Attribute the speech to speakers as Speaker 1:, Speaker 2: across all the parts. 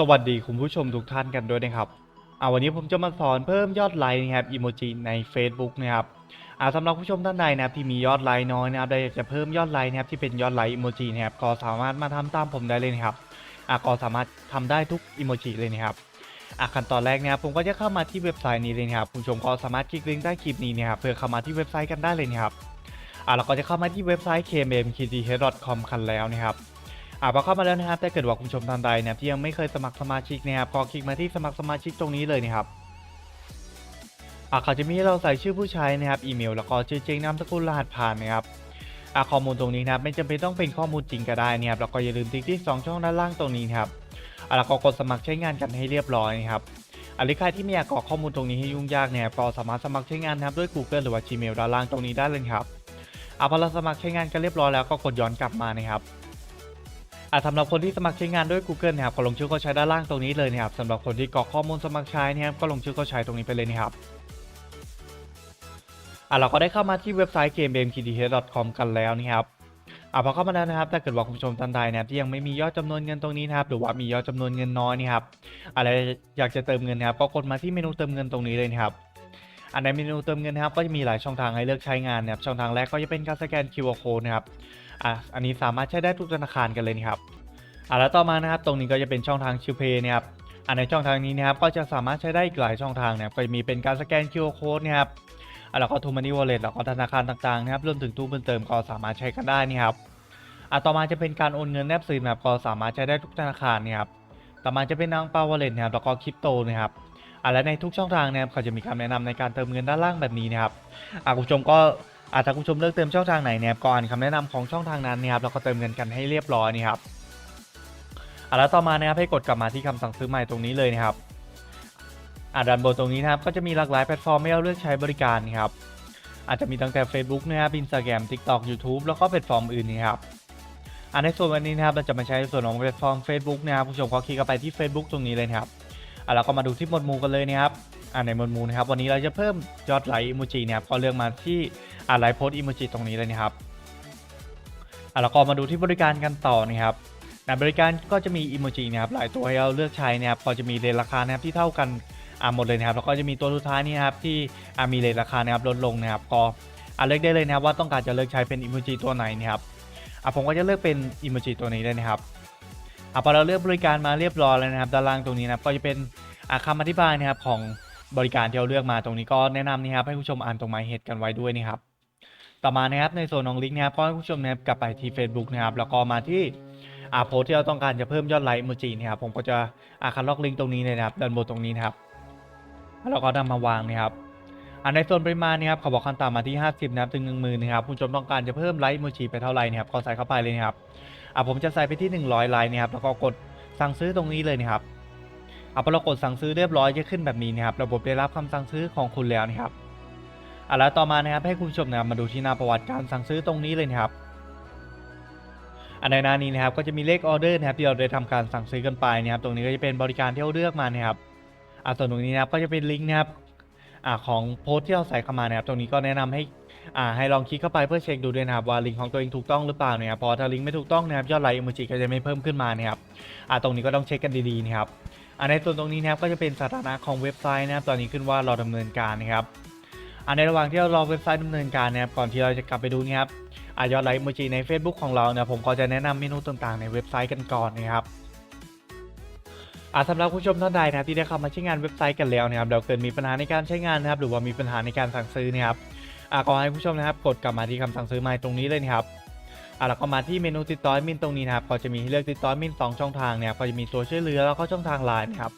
Speaker 1: สวัสดีคุณผู้ชมทุกท่านกันด้วยนะครับเอาวันนี้ผมจะมาสอนเพิ่มยอดไลค์นะครับอีโมจิใน Facebook นะครับอาสำหรับผู้ชมท่านใดนะครับที่มียอดไลค์น้อยนะครับได้อยากจะเพิ่มยอดไลค์นะครับที่เป็นยอดไลค์อีโมจินะครับก็สามารถมาทำตามผมได้เลยนะครับอ่าก็สามารถทำได้ทุกอีโมจิเลยนะครับอ่าขั้นตอนแรกนะครับผมก็จะเข้ามาที่เว็บไซต์นี้เลยนะครับคุณผู้ชมก็สามารถคลิกลิงก์ใต้คลิปนี้นะครับเพื่อเข้ามาที่เว็บไซต์กันได้เลยนะครับอ่าเราก็จะเข้ามาที่เว็บไซต์ kmmkth.com กันแล้วนะครับ อ่าพอเข้ามาแล้วนะครับถ้าเกิดว่าคุณผู้ชมท่านใดนะครับที่ยังไม่เคยสมัครสมาชิกนะครับก็คลิกมาที่สมัครสมาชิกตรงนี้เลยนะครับอ่าเขาจะมีให้เราใส่ชื่อผู้ใช้นะครับอีเมลแล้วก็ชื่อจริงนามสกุลรหัสผ่านนะครับอ่าข้อมูลตรงนี้นะครับไม่จำเป็นต้องเป็นข้อมูลจริงก็ได้นะครับแล้วก็อย่าลืมติ๊กที่สองช่องด้านล่างตรงนี้นะครับอ่าแล้วก็กดสมัครใช้งานกันให้เรียบร้อยนะครับอาหรือใครที่ไม่อยากกรอกข้อมูลตรงนี้ให้ยุ่งยากเนี่ยก็สามารถสมัครใช้งานนะครับด้วย Google หรือว่า Gmail ด้านล่างตรงนี้ได้เลยครับอ่าพอเราสมัครใช้งานกันเรียบร้อยแล้วก็กดย้อนกลับมานะครับ อะสำหรับคนที่สมัครใช้งานด้วย Google นะครับก็ลงชื่อเข้าใช้ด้านล่างตรงนี้เลยนะครับสำหรับคนที่กรอกข้อมูลสมัครใช้นะครับก็ลงชื่อเข้าใช้ตรงนี้ไปเลยนะครับอะเราก็ได้เข้ามาที่เว็บไซต์ gamemkth.com กันแล้วนะครับอะพอเข้ามาแล้วนะครับถ้าเกิดว่าคุณผู้ชมท่านใดนะครับที่ยังไม่มียอดจำนวนเงินตรงนี้นะครับหรือว่ามียอดจำนวนเงินน้อยนะครับอะไรอยากจะเติมเงินนะครับก็กดมาที่เมนูเติมเงินตรงนี้เลยนะครับอันในเมนูเติมเงินนะครับก็จะมีหลายช่องทางให้เลือกใช้งานนะครับช่องทางแรกก็จะเป็นการสแกน QR code นะครับ อะอันนี้สามารถใช้ได้ทุกธนาคารกันเลยนะครับอะแล้วต่อมานะครับตรงนี้ก็จะเป็นช่องทางชิวเพย์นะครับอะในช่องทางนี้นะครับก็จะสามารถใช้ได้อีกหลายช่องทางนะครับก็จะมีเป็นการสแกน QR code นะครับอะแล้วก็ทูมันนี่วอลเล็ตแล้วก็ธนาคารต่างๆนะครับรวมถึงตู้เพิ่มเติมก็สามารถใช้กันได้นี่ครับอะต่อมาจะเป็นการโอนเงินแนบซิมนะครับก็สามารถใช้ได้ทุกธนาคารนะครับต่อมาจะเป็นนางปาวอลเล็ตนะครับแล้วก็คริปโตนะครับอะและในทุกช่องทางนะครับเขาจะมีคำแนะนำในการเติมเงินด้านล่างแบบนี้นะครับอะคุณผู้ชมก็ อาถ้าคุณผู้ชมเลือกเติมช่องทางไหนเนี่ยก็อ่านคำแนะนำของช่องทางนั้นนะครับแล้วก็เติมเงินกันให้เรียบร้อยนี่ครับอะแล้วต่อมานะครับให้กดกลับมาที่คำสั่งซื้อใหม่ตรงนี้เลยนะครับอะด้านบนตรงนี้นะครับก็จะมีหลากหลายแพลตฟอร์มให้เราเลือกใช้บริการนะครับอาจจะมีตั้งแต่ Facebook นะครับ Instagram TikTok YouTube แล้วก็แพลตฟอร์มอื่นนะครับอะในส่วนวันนี้นะครับเราจะมาใช้ส่วนของแพลตฟอร์ม Facebook นะครับผู้ชมก็คลิกเข้าไปที่ Facebook ตรงนี้เลยนะครับอะแล้วก็มาดูที่หมวดหมู่กันเลยนะครับอะในหมวดหมู่นะครับวันนี้เราจะเพิ่มยอดไลค์อิโมจินะครับก็เลือกมาที่ อ่าไลฟ์โพสอิโมจิตรงนี้เลยนะครับอ่าแล้วก็มาดูที่บริการกันต่อนะครับในบริการก็จะมีอิโมจินะครับหลายตัวให้เราเลือกใช้นะครับก็จะมีเรทราคานะครับที่เท่ากันอ่าหมดเลยนะครับแล้วก็จะมีตัวสุดท้ายนี่นะครับที่อ่ามีเรทราคานะครับลดลงนะครับก็อ่าเลือกได้เลยนะครับว่าต้องการจะเลือกใช้เป็นอิโมจิตัวไหนนะครับอ่าผมก็จะเลือกเป็นอิโมจิตัวนี้เลยนะครับอ่าพอเราเลือกบริการมาเรียบร้อยแล้วนะครับ ด้านล่างตรงนี้นะครับก็จะเป็นอ่าคำอธิบายนะครับของบริการที่เราเลือกมาตรงนี้ก็แนะนำนะครับให้ผู้ชมอ่านตรงหมายเหตุกันไว้ด้วยนะครับ ต่อมานะครับในส่วนของลิงก์นะครับก็ให้ผู้ชมนะครับกลับไปที่ Facebook นะครับแล้วก็มาที่อ่าโพสที่เราต้องการจะเพิ่มยอดไลค์โมจินะครับผมก็จะอ่าคัดลอกลิงก์ตรงนี้เลยนะครับด้านบนตรงนี้นะครับแล้วก็นำมาวางนะครับอ่าในส่วนปริมาณนะครับเขาบอกขั้นต่ำมาที่ 50นะครับถึง1 0,000นะครับผู้ชมต้องการจะเพิ่มไลค์โมจิไปเท่าไหร่นะครับก็ใส่เข้าไปเลยนะครับอ่าผมจะใส่ไปที่ 100ไลค์นะครับแล้วก็กดสั่งซื้อตรงนี้เลยนะครับอ่าพอเรากดสั่งซื้อเรียบร้อยจะขึ้นแบบนี้นะครับระบบได้รับคำสั่งซื้อของคุณแล้วนะครับ อะแล้วต่อมานะครับให้คุณผู้ชมนะครับมาดูที่หน้าประวัติการสั่งซื้อตรงนี้เลยนะครับอันในหน้านี้นะครับก็จะมีเลขออเดอร์นะครับที่เราได้ทำการสั่งซื้อกันไปนะครับ ตรงนี้ก็จะเป็นบริการที่เราเลือกมานะครับอะส่วนตรงนี้นะครับก็จะเป็นลิงก์นะครับอ่าของโพสต์ที่เราใส่เข้ามานะครับ ตรงนี้ก็แนะนำให้อ่าให้ลองคลิกเข้าไปเพื่อเช็คดูด้วยนะครับว่าลิงก์ของตัวเองถูกต้องหรือเปล่านะครับพอถ้าลิงก์ไม่ถูกต้องนะครับยอดไลค์อิโมจิก็จะไม่เพิ่มขึ้นมานะครับอ่าตรงนี้ก็ต้องเช็คกันดีๆนะครับอ่าในส่วนตรงนี้นะครับก็จะเป็นสถานะของเว็บไซต์นะครับ ตอนนี้ขึ้นว่ารอดำเนินการนะครับ อันในระหว่างที่เรารอเว็บไซต์ดำเนินการนะครับก่อนที่เราจะกลับไปดูนะครับอายอดไลค์โมจิใน Facebook ของเราเนี่ยผมก็จะแนะนำเมนูต่างๆ ในเว็บไซต์กันก่อนนะครับอาสำหรับผู้ชมท่านใดนะที่ได้เข้ามาใช้งานเว็บไซต์กันแล้วนะครับเราเกิดมีปัญหาในการใช้งานนะครับหรือว่ามีปัญหาในการสั่งซื้อนะครับอาขอให้ผู้ชมนะครับ กดกลับมาที่คำสั่งซื้อใหม่ตรงนี้เลยนะครับอาแล้วก็มาที่เมนูติดต่อมินตรงนี้นะครับก็จะมีให้เลือกติดต่อมินสองช่องทางเนะครับก็จะมีตัวช่วยเหลือแล้วก็ช่องทางไลน์นะครับ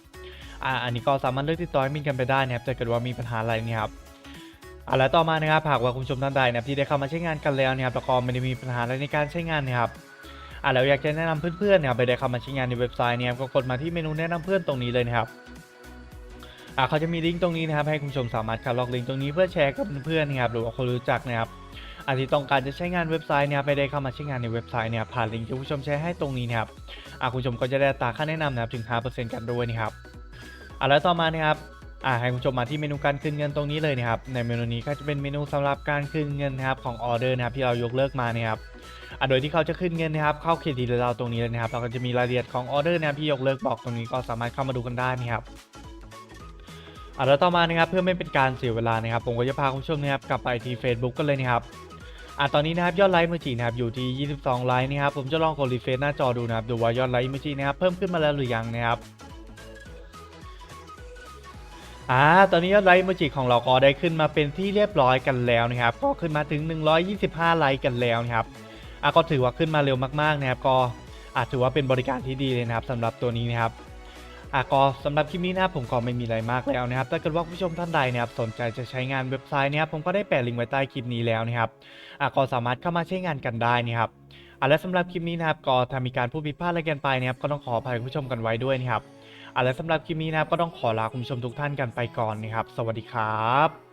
Speaker 1: อ่าอันนี้ก็สามารถเลือกติดต่อมินกันไปได้นะครับถ้าเกิดว่ามีปัญหาอะไรนี่ยครับ อะแล้วต่อมานะครับหากว่าคุณผู้ชมท่านใดนะครับที่ได้เข้ามาใช้งานกันแล้วนะครับแล้วก็ไม่ได้มีปัญหาอะไรในการใช้งานนะครับอะแล้วอยากจะแนะนำเพื่อนๆนะครับไปได้เข้ามาใช้งานในเว็บไซต์เนี่ยก็กดมาที่เมนูแนะนำเพื่อนตรงนี้เลยนะครับอะเขาจะมีลิงก์ตรงนี้นะครับให้คุณผู้ชมสามารถคลิกล็อกลิงก์ตรงนี้เพื่อแชร์กับเพื่อนๆนะครับหรือว่าคนรู้จักนะครับอาที่ต้องการจะใช้งานเว็บไซต์เนี่ยไปได้เข้ามาใช้งานในเว็บไซต์เนี่ยผ่านลิงก์ที่คุณผู้ชมแชร์ให้ตรงนี้นะครับอะคุณผู้ชมก็จะได้ตาค่าแนะนำนะครับถึง 5%กันด้วยนะครับอะแล้วต่อมานะครับ อ่าให้คุณผู้ชมมาที่เมนูการคืนเงินตรงนี้เลยนะครับในเมนูนี้ก็จะเป็นเมนูสำหรับการคืนเงินนะครับของออเดอร์นะครับที่เรายกเลิกมาเนี่ยครับอะโดยที่เขาจะขึ้นเงินนะครับเข้าเครดิตเราตรงนี้เลยนะครับเราก็จะมีรายละเอียดของออเดอร์นะครับที่ยกเลิกบอกตรงนี้ก็สามารถเข้ามาดูกันได้นะครับอะแล้วต่อมานะครับเพื่อไม่เป็นการเสียเวลานะครับผมก็จะพาคุณผู้ชมนะครับกลับไปที่ Facebook กันเลยนะครับอะตอนนี้นะครับยอดไลค์เมจินะครับอยู่ที่ 22 ไลค์นะครับผมจะลองกดรีเฟรชหน้าจอดูนะครับดูว่ายอดไลค์เมจินะครับเพิ่มขึ้นมาแล้วหรือยังนะครับ อ่า ตอนนี้ยอดไลค์โมจิของเราก็ได้ขึ้นมาเป็นที่เรียบร้อยกันแล้วนะครับ ก็ขึ้นมาถึง 125 ไลค์กันแล้วนะครับ อะก็ถือว่าขึ้นมาเร็วมากๆนะครับ ก็อาจถือว่าเป็นบริการที่ดีเลยนะครับสำหรับตัวนี้นะครับ อะก็สำหรับคลิปนี้นะครับผมก็ไม่มีอะไรมากแล้วนะครับ ถ้าเกิดว่าผู้ชมท่านใดนะครับสนใจจะใช้งานเว็บไซต์นะครับผมก็ได้แปะลิงก์ไว้ใต้คลิปนี้แล้วนะครับ อะก็สามารถเข้ามาใช้งานกันได้นะครับอะและสำหรับคลิปนี้นะครับก็ถ้ามีการพูดผิดพลาดอะไรกันไปนะครับก็ต้องขออภัยผู้ชมกันไว้ด้วยนะครับ อะและสำหรับคลิปนี้นะครับก็ต้องขอลาคุณผู้ชมทุกท่านกันไปก่อนนะครับ สวัสดีครับ